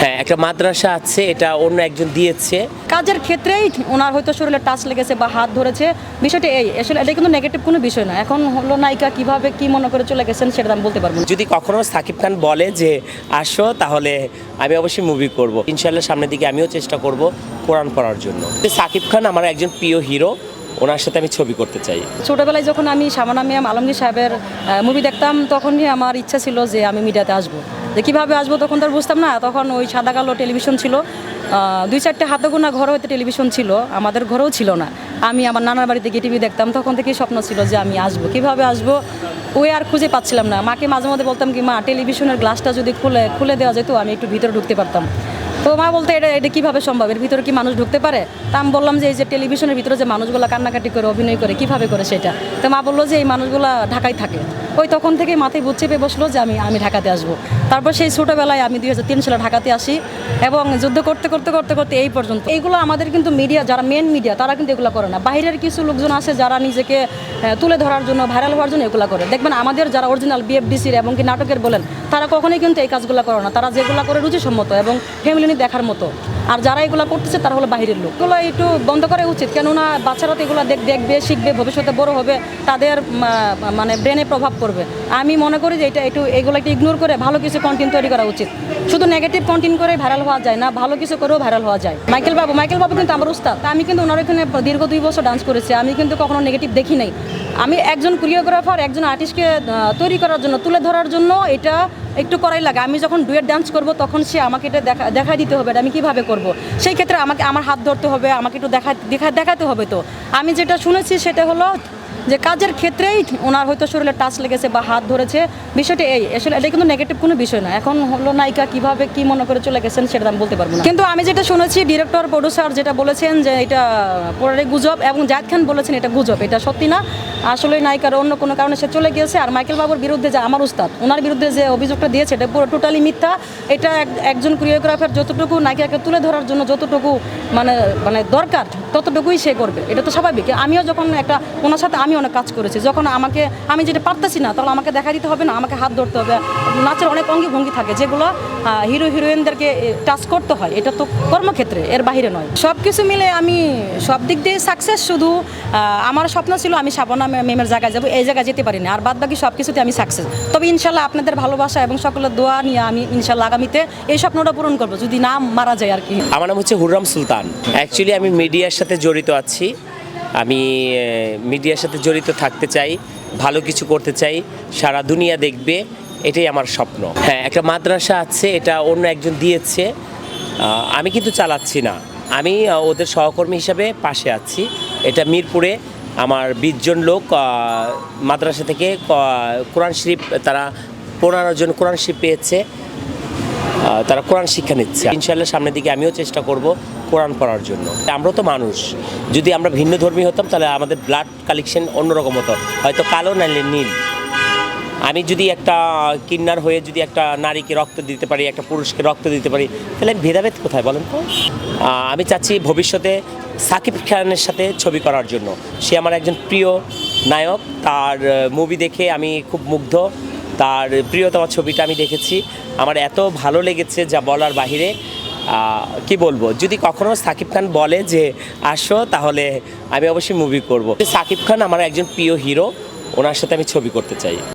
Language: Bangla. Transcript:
হ্যাঁ একটা মাদ্রাসা আছে এটা অন্য একজন দিয়েছে। কাজের ক্ষেত্রেই ওনার হয়তো শরীরে টাচ লেগেছে বা হাত ধরেছে। বিষয়টা এই আসলে এটা কিন্তু নেগেটিভ কোনো বিষয় না। এখন হলো নায়িকা কীভাবে কি মনে করে চলে গেছেন সেটা আমি বলতে পারব যদি কখনো সাকিব খান বলে যে আসো তাহলে আমি অবশ্যই মুভি করব। ইনশাল্লাহ সামনের দিকে আমিও চেষ্টা করব কোরআন পড়ার জন্য। সাকিব খান আমার একজন প্রিয় হিরো ওনার সাথে আমি ছবি করতে চাই। ছোটোবেলায় যখন আমি শামানা মিয়াম আলমগীর সাহেবের মুভি দেখতাম তখনই আমার ইচ্ছা ছিল যে আমি মিডিয়াতে আসব। কীভাবে আসব তখন তো আর বুঝতাম না। তখন ওই সাদা কালো টেলিভিশন ছিল। দুই চারটে হাতে গোনা ঘর হয়তো টেলিভিশন ছিল। আমাদের ঘরেও ছিল না। আমি আমার নানার বাড়িতে গিয়ে টিভি দেখতাম। তখন থেকেই স্বপ্ন ছিল যে আমি আসব। কীভাবে আসব? ওই আর খুঁজে পাচ্ছিলাম না। মাকে মাঝে মধ্যে বলতাম কি, মা, টেলিভিশনের গ্লাসটা যদি খুলে খুলে দেওয়া যেত, আমি একটু ভিতরে ঢুকতে পারতাম। তো মা বলতে, এটা এটা কীভাবে সম্ভব? এর ভিতরে কি মানুষ ঢুকতে পারে? তা আমি বললাম যে, এই যে টেলিভিশনের ভিতরে যে মানুষগুলো কান্নাকাটি করে, অভিনয় করে, কীভাবে করে সেটা? তো মা বলল যে, এই মানুষগুলো ঢাকায় থাকে। ওই তখন থেকে মাথায় বুঝ চেপে বসল যে আমি আমি ঢাকাতে আসব। তারপর সেই ছোটোবেলায় আমি দুই হাজার তিন সালে ঢাকাতে আসি এবং যুদ্ধ করতে করতে করতে করতে এই পর্যন্ত। এইগুলো আমাদের কিন্তু মিডিয়া যারা মেন মিডিয়া তারা কিন্তু এগুলো করে না। বাইরের কিছু লোকজন আছে যারা নিজেকে তুলে ধরার জন্য ভাইরাল হওয়ার জন্য এগুলো করে। দেখবেন আমাদের যারা অরিজিনাল বিএফডিসির এবং কি নাটকের বলেন, তারা কখনোই কিন্তু এই কাজগুলো করে না। তারা যেগুলো করে রুচিসম্মত এবং ফ্যামিলি নিয়ে দেখার মতো। আর যারা এগুলো করতেছে, তারা হলো বাইরের লোক। এগুলো একটু বন্ধ করা উচিত। কেননা বাচ্চারা তো এগুলো দেখ দেখবে, শিখবে, ভবিষ্যতে বড় হবে, তাদের মানে ব্রেনে প্রভাব পড়বে। আমি মনে করি যে এটা একটু, এগুলো একটু ইগনোর করে ভালো কিছু কন্টেন্ট তৈরি করা উচিত। শুধু নেগেটিভ কন্টেন্ট করে ভাইরাল হওয়া যায় না, ভালো কিছু করেও ভাইরাল হওয়া যায়। মাইকেল বাবু মাইকেল বাবু কিন্তু আমার উস্তাদ। আমি কিন্তু ওনার এখানে দীর্ঘ দুই বছর ডান্স করেছি। আমি কিন্তু কখনো নেগেটিভ দেখি নাই। আমি একজন কোরিওগ্রাফার একজন আর্টিস্টকে তৈরি করার জন্য, তুলে ধরার জন্য এটা একটু করাই লাগে। আমি যখন ডুয়েট ডান্স করব, তখন সে আমাকে এটা দেখা দেখা দিতে হবে আমি কীভাবে করব। সেই ক্ষেত্রে আমাকে, আমার হাত ধরতে হবে, আমাকে একটু দেখা দেখা, দেখাতে হবে তো। আমি যেটা শুনেছি সেটা হলো যে কাজের ক্ষেত্রেই ওনার হয়তো শরীরে টাচ লেগেছে বা হাত ধরেছে, বিষয়টা এই। আসলে এটা কিন্তু নেগেটিভ কোনো বিষয় না এখন হলো নায়িকা কীভাবে কি মনে করে চলে গেছেন সেটা আমি বলতে পারব না। কিন্তু আমি যেটা শুনেছি ডিরেক্টর প্রডিউসার যেটা বলেছেন যে এটা পরে গুজব এবং জায়দ খান বলেছেন এটা গুজব, এটা সত্যি না। আসলে নায়িকার অন্য কোনো কারণে সে চলে গিয়েছে আর মাইকেল বাবুর বিরুদ্ধে যে আমার উস্তাদ, ওনার বিরুদ্ধে যে অভিযোগটা দিয়েছে, এটা পুরো টোটালি মিথ্যা। এটা এক- একজন কোরিওগ্রাফার যতটুকু নায়িকাকে তুলে ধরার জন্য যতটুকু মানে মানে দরকার, ততটুকুই সে করবে। এটা তো স্বাভাবিক। আমিও যখন একটা, ওনার সাথে আমি অনেক কাজ করেছি। যখন আমাকে, আমি যেটা পারতেছি না, তাহলে আমাকে দেখা দিতে হবে না, আমাকে হাত ধরতে হবে। নাচের অনেক অঙ্গি ভঙ্গি থাকে, যেগুলো হিরো, হিরোইনদেরকে টাচ করতে হয়। এটা তো কর্মক্ষেত্রে, এর বাইরে নয়। সব কিছু মিলে আমি সব দিক দিয়ে সাকসেস শুধু আমার স্বপ্ন ছিল আমি সাবনা মেমের জায়গায় যাব, এই জায়গায় যেতে পারিনি। আর বাদ বাকি সব কিছুতে আমি সাকসেস তবে ইনশাল্লাহ আপনাদের ভালোবাসা এবং সকলের দোয়া নিয়ে আমি ইনশাল্লাহ আগামীতে এই স্বপ্নটা পূরণ করব, যদি না মারা যায় আর কি। আমার নাম হচ্ছে হুররাম সুলতান। অ্যাকচুয়ালি আমি মিডিয়ার সাথে জড়িত আছি। আমি মিডিয়ার সাথে জড়িত থাকতে চাই, ভালো কিছু করতে চাই, সারা দুনিয়া দেখবে, এটাই আমার স্বপ্ন। হ্যাঁ একটা মাদ্রাসা আছে, এটা অন্য একজন দিয়েছে আমি কিন্তু চালাচ্ছি না। আমি ওদের সহকর্মী হিসাবে পাশে আছি। এটা মিরপুরে আমার বিশজন লোক মাদ্রাসা থেকে কোরআন শরীফ, তারা পনেরো জন কোরআন শরীফ পেয়েছে। তারা কোরআন শিক্ষা নিচ্ছে। ইনশাল্লাহ সামনের দিকে আমিও চেষ্টা করব কোরআন পড়ার জন্য। আমরা তো মানুষ। যদি আমরা ভিন্ন ধর্মী হতাম, তাহলে আমাদের ব্লাড কালেকশন অন্যরকম হতো। হয়তো কালো নাইলে নীল। আমি যদি একটা কিন্নার হয়ে যদি একটা নারীকে রক্ত দিতে পারি, একটা পুরুষকে রক্ত দিতে পারি, তাহলে ভেদাভেদ কোথায় বলেন তো? আমি চাচ্ছি ভবিষ্যতে সাকিব খানের সাথে ছবি করার জন্য। সে আমার একজন প্রিয় নায়ক। তার মুভি দেখে আমি খুব মুগ্ধ। তার প্রিয়তম ছবিটা আমি দেখেছি। আমার এত ভালো লেগেছে যা বলার বাহিরে। কি বলব? যদি কখনো সাকিব খান বলে যে, আসো, তাহলে আমি অবশ্যই মুভি করব। সাকিব খান আমার একজন প্রিয় হিরো ওনার সাথে আমি ছবি করতে চাই।